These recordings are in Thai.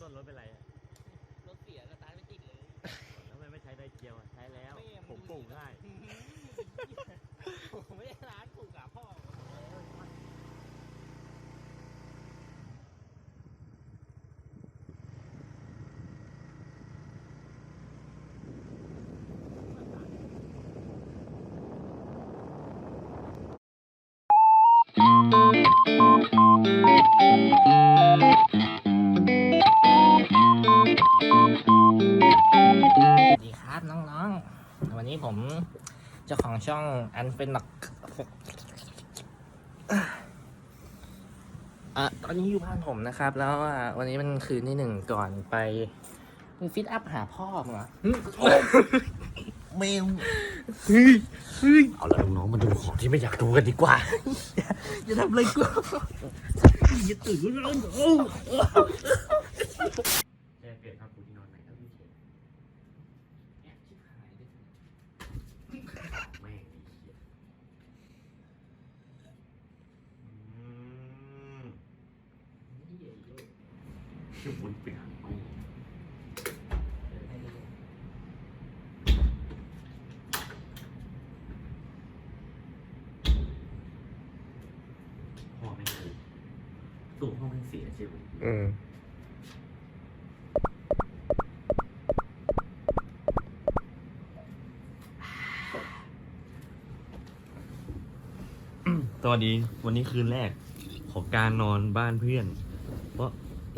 ต้นรถเป็นไรอะรถเสียสตาร์ทไม่ติดเลย แล้วทำไมไม่ใช้ไดเกียวอะใช้แล้วแม่ผมปลูกง่าย ผมไม่ได้ร้านปลูกกับพ่อ ช่องอันเป็นหลักอะตอนนี้อยู่บ้านผมนะครับ แล้วอะวันนี้มันคืนที่หนึ่งก่อนไปมึงฟิตอัพหาพ่อมึงเหรอเมลเฮ้ยเฮ้ยเอาละน้องๆมาดูของที่ไม่อยากดูกันดีกว่าจะทำอะไรกูอย่าตื่นแล้วแค่เปลี่ยนผ้าปูที่นอนใหม่ครับพี่เชนแม่งดีเหี้ยอืม ชื่อบุญไปหาไม่พ่อไม่เคยตัวพ่อไม่เสียใช่ไหมอืมสวัสดีวันนี้คืนแรกของการนอนบ้านเพื่อน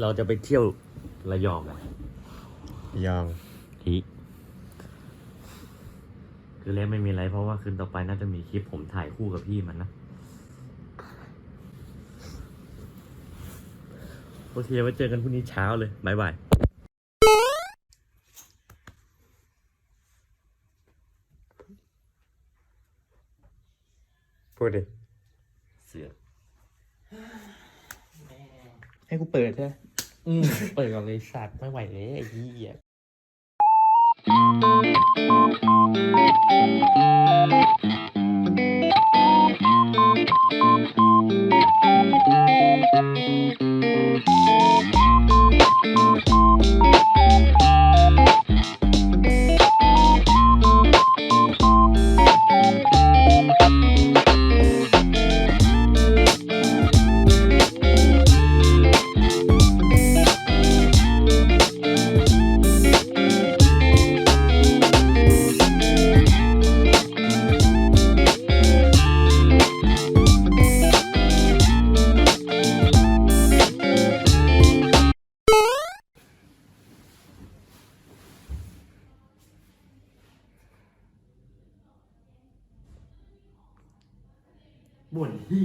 เราจะไปเที่ยวระยองกันยองทีคือแรกไม่มีอะไรเพราะว่าคืนต่อไปน่าจะมีคลิปผมถ่ายคู่กับพี่มันนะโอเคไว้เจอกันพรุ่งนี้เช้าเลยบายบายพูดดิ เสือให้กูเปิดใช่ไหม อืมเปิดก่อนเลยสัตว์ไม่ไหวเลยไอ้เหี้ย บ่นที่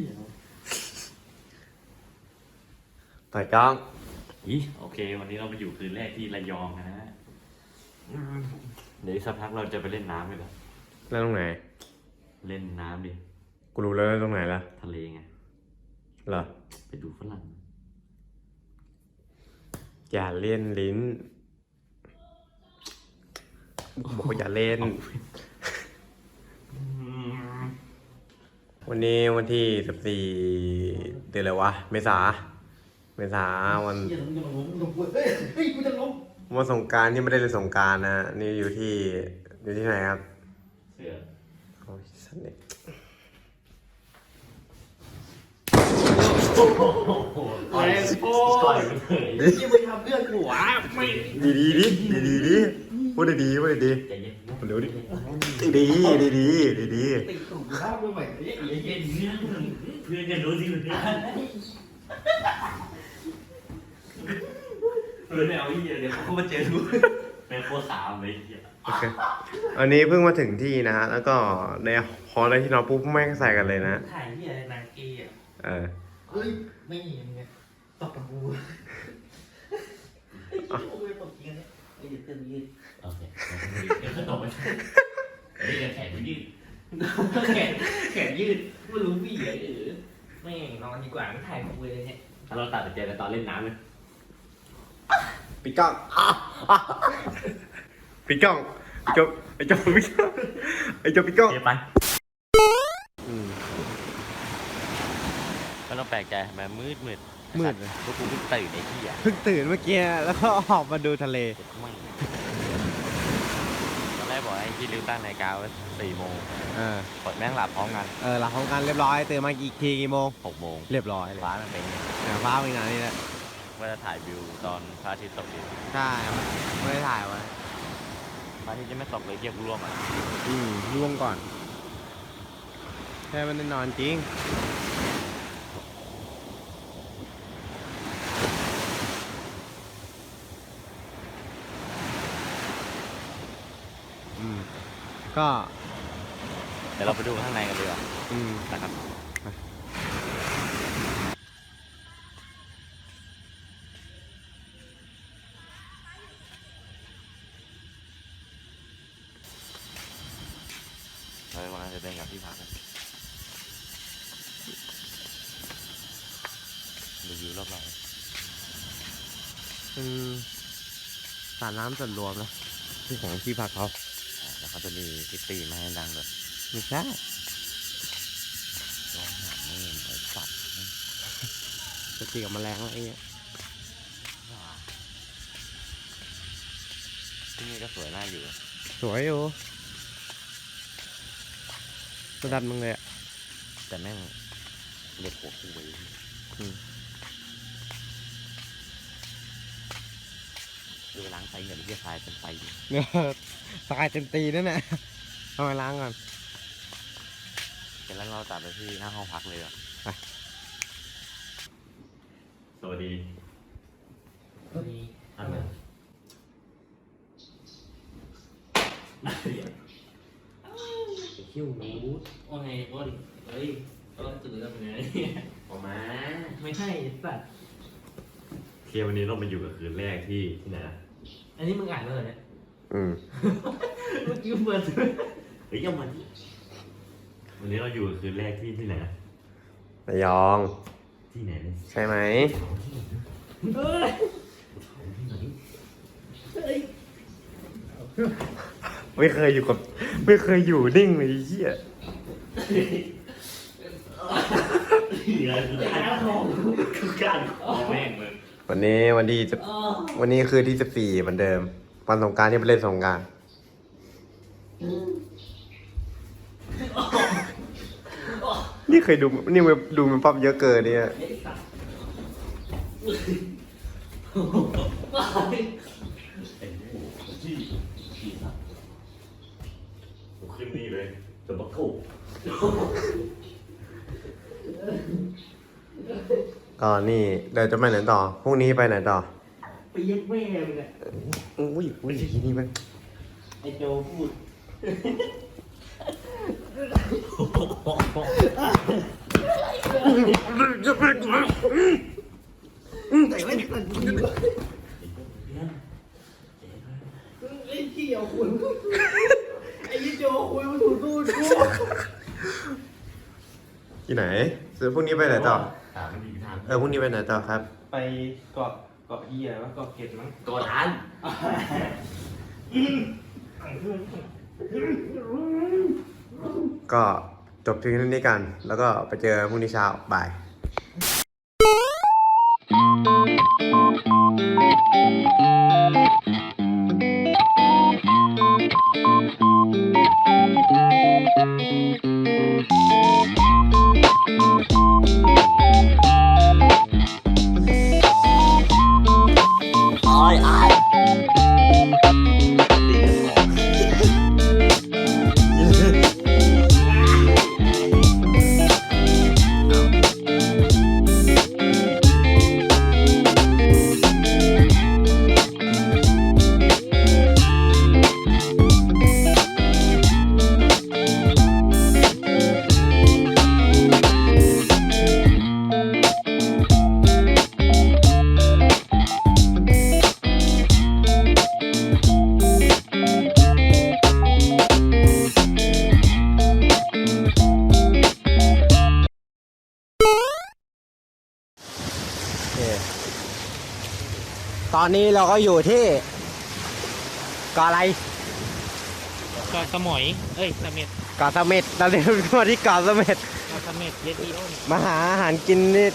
ต่อยกล้องอีโอเค วันนี้เรามาอยู่คืนแรกที่ระยองนะฮะอืมเดี๋ยวอีกสักพักเราจะไปเล่นน้ำกันแล้วแล้วตรงไหน เล่นน้ำดิ กูรู้แล้วตรงไหนล่ะทะเลไง เหรอ ไปดูฝรั่ง อย่าเล่นลิ้นบอกว่าอย่าเล่น วันนี้วันที่สิบสี่เดือนอะไรวะ เมษา เมษาวันอย่าล้มอย่าล้มอย่าล้มเฮ้ยเฮ้ยกูจะล้มวันสงกรารที่ไม่ได้เล่นสงกรารนะ นี่อยู่ที่อยู่ที่ไหนครับเสือโอ้ยสันเด็กต่อยต่อยมันเลยยังไม่ทำเพื่อนกูวะไม่ดีดีดิดีดีดิ พูดดีๆพูดดีใจเย็นๆพูดดีดีดีดีดีดีดีติดถุงเท้าไม่ไหวเลยใจเย็นเพื่อนจะรู้สิเพื่อนเพื่อนไม่เอาที่เดี๋ยวเขามาเจอกูเป็นโคสามเลยเหี้ยโอเคอันนี้เพิ่งมาถึงที่นะฮะแล้วก็ในพอได้ที่นอนปุ๊บแม่งใส่กันเลยนะถ่ายที่อะไรนางเกย์อะเออเฮ้ยไม่เห็นไงตบกับกูไอ้ยี่กูไปตบจริงเนี่ยไอ้เด็กเต้นยืด โอเคเดี๋ยวจะตกไปเฮ้ยแขนยืดแขนแขนยืดไม่รู้พี่เหรอเออไม่นอนดีกว่าไม่ถ่ายกูเลยเนี่ยถ้าเราตัดสินใจกันตอนเล่นน้ำเลยปิดกล้องปิดกล้องไอ้จบไอ้จบปิดกล้องไอ้จบปิดกล้องเจไปอืมไม่ต้องแปลกใจแบบมืดมืดมืดเลยพวกกูเพิ่งตื่นไอ้ที่อะเพิ่งตื่นเมื่อกี้แล้วก็ออกมาดูทะเลไม่ บอกให้พี่ริวตั้งนาฬิกาไว้สี่โมงเออกดแม่งหลับพร้อมกันเออหลับพร้อมกันเรียบร้อยตื่นมาอีกทีกี่โมงหกโมงเรียบร้อยเลยฟ้ามันเป็นไงเนี่ยฟ้าเป็นงานนี้แหละว่าจะถ่ายวิวตอนพระอาทิตย์ตกดินใช่ไม่ได้ถ่ายไว้พระอาทิตย์จะไม่ตกเลยเทียบร่วมอะอืมร่วงก่อนแค่มันได้นอนจริง ก็เดี๋ยวเราไปดูข้างในกันดีกว่าอืมนะครับเรากำลังจะเดินกลับที่พักกันดูวิวรอบๆเป็นสระน้ำส่วนรวมนะที่ของที่พักเขาอ่าแล้ว เขาจะมีพิตตี้มาให้นั่งด้วยไม่ใช่ร้องหาไม่เห็นไอ้สัตว์จะตีกับแมลงอะไรเงี้ยที่นี่ก็สวยน่าอยู่ สวยอยู่กระดันมึงเลยอะแต่แม่งเด็กหัวคุย ดูล้างไซเหมือนที่ทรายเป็นไฟอยู่เนี่ยตายเต็มตีนั่นแหละเอาไปล้างก่อนเสร็จแล้วเราตัดไปที่หน้าห้องพักเลยอะไปสวัสดีพอดีอันนั้นคิวบูดว่าไงอ้นเฮ้ยก็ตื่นแล้วเป็นไงออกมา ไม่ใช่สัตว์ เที่ยววันนี้เรามาอยู่กับคืนแรกที่ที่ไหนนะอันนี้มึงอ่านแล้วเหรอเนี่ย อืมเมื่อกี้เปิดเฮ้ยยังมาดิวันนี้เราอยู่กับคืนแรกที่ที่ไหนนะระยอง ที่ไหนเนี่ยใช่ไหม เฮ้ยที่ไหนเฮ้ยไม่เคยอยู่กับ ไม่เคยอยู่นิ่งเลยไอ้เหี้ยเหลือคือการของคือการของแม่งเลย วันนี้วันที่จะอ๋อวันนี้คือที่สิบสี่เหมือนเดิม วันสงกรารที่ไปเล่นสงกราร นี่เคยดูนี่มันดูมันป๊อปเยอะเกินเนี่ยไอ้สัตว์ว้ายไอ้โหที่ที่สัตว์ผมขึ้นนี่เลยจะบักโถ ก็นี่เดี๋ยวจะไปไหนต่อพรุ่งนี้ไปไหนต่อไปเย็ดแม่มึงอะอุ้ยอุ้ยทีนี้มันไอ้โจพูดไอ้เที่ยวคุณไอ้โจคุยมาถูกตู้กูที่ไหนซื้อพรุ่งนี้ไปไหนต่อ ถามมันดีทางเออพรุ่งนี้ไปไหนต่อครับ ไปเกาะเกาะเฮียว่าเกาะเกร็ดมั้งก่อนทันก็จบเพียงเท่านี้กัน แล้วก็ไปเจอพรุ่งนี้เช้าบ่าย อ้อ อนนี้เราก็อยู่ที่เกาะอะไรเกาะสมอย เอ้ยสเม็ดเกาะเสม็ดเราเรียนมาที่เกาะเสม็ดมาสมิธเยติโอนมาหาอาหารกินนี่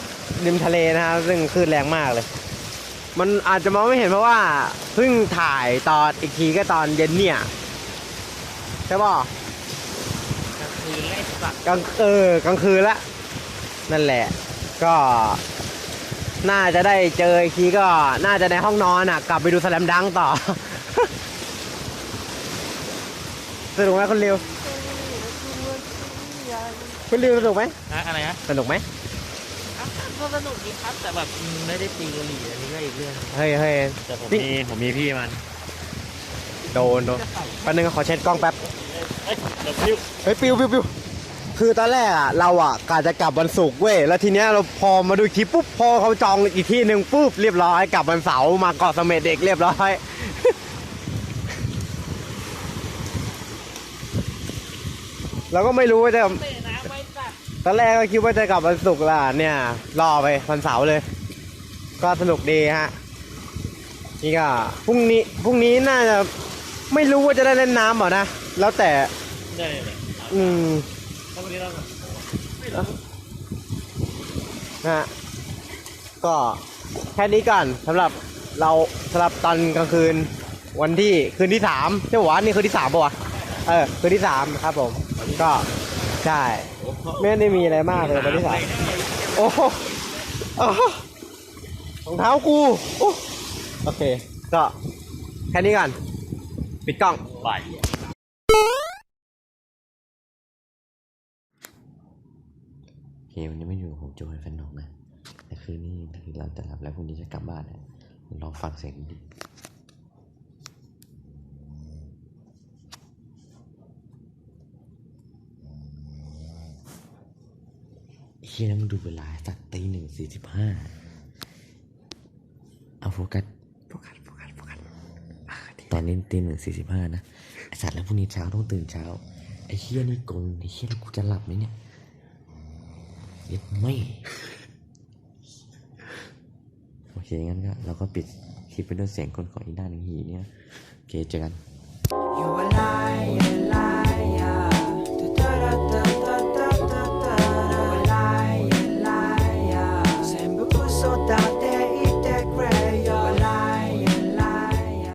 ริมทะเลนะครับซึ่งคลื่นแรงมากเลย มันอาจจะมองไม่เห็นเพราะว่าเพิ่งถ่ายตอนอีกทีก็ตอนเย็นเนี่ยใช่ป่ะกลางคืนไล่สัตว์กลางเออกลางคืนละนั่นแหละ ก็ น่าจะได้เจออีกทีก็น่าจะในห้องนอนอะ กลับไปดูสแลมดังต่อ สนุกไหมคุณริวคุณริวสนุกไหมนะอะไรนะสนุกไหมครับก็สนุกดีครับ แต่แบบไม่ได้ตีกะหรี่อันนี้ก็อีกเรื่องเฮ้ยเฮ้ยแต่ผมนี่มีผมมีพี่มัน โดนโดนจะใส่แป๊บนึงขอเช็ดกล้องแป๊บเอ้ยเดี๋ยวพิ้วเฮ้ยปิวปิวปิว คือตอนแรกอะเราอะกะจะกลับวันศุกร์เว้ยแล้วทีเนี้ยเราพอมาดูคลิปปุ๊บพอเขาจองอีกที่หนึ่งปุ๊บเรียบร้อยกลับวันเสาร์มาเกาะเสม็ดเด็กเรียบร้อย เราก็ไม่รู้ว่าจะเตะน้ำไว้สัตว์ตอนแรกก็คิดว่าจะกลับวันศุกร์ละเนี่ย รอไปวันเสาร์เลย ก็สนุกดีฮะนี่ก็พรุ่งนี้พรุ่งนี้น่าจะไม่รู้ว่าจะได้เล่นน้ำเปล่านะแล้วแต่ได้เลย อืมถ้าวั นะฮะก็แค่นี้ก่อนสำหรับเราสำหรับตอนกลางคืนวันที่คืนที่สามใช่ปะวะนี่คืนที่สามปะวะเออคืนที่สามครับผม ก็ใช่ไม่ได้มีอะไรมากเลยวันที่สามโอ้โหโอ้หรองเท้ากูโอ้โอเค ก็แค่นี้ก่อน ปิดกล้องไปอเค วันนี้ไม่อยู่กับผมโจยแฟนนอกนะแต่คืนนี้คือเราจะหลับแล้วพรุ่งนี้จะกลับบ้านนะลองฟังเสียงดิเฮียนะมึงดูเวลาสักตีหนึ่งสี่สิบห้าเอาโฟกัสโฟกัสโฟกัสโฟกัสอ่าตอนนี้ตีหนึ่งสี่สิบห้านะไอสัตว์แล้วพรุ่งนี้เช้าต้องตื่นเช้าไอเฮียนี่กงไอเฮียแล้วกูจะหลับไหมเนี่ย เย็ดไม่ โอเค งั้นก็เราก็ปิดคลิปไปด้วยเสียงคนของอีกด้านหนึ่งหีเนี่ย โอเค เจอกัน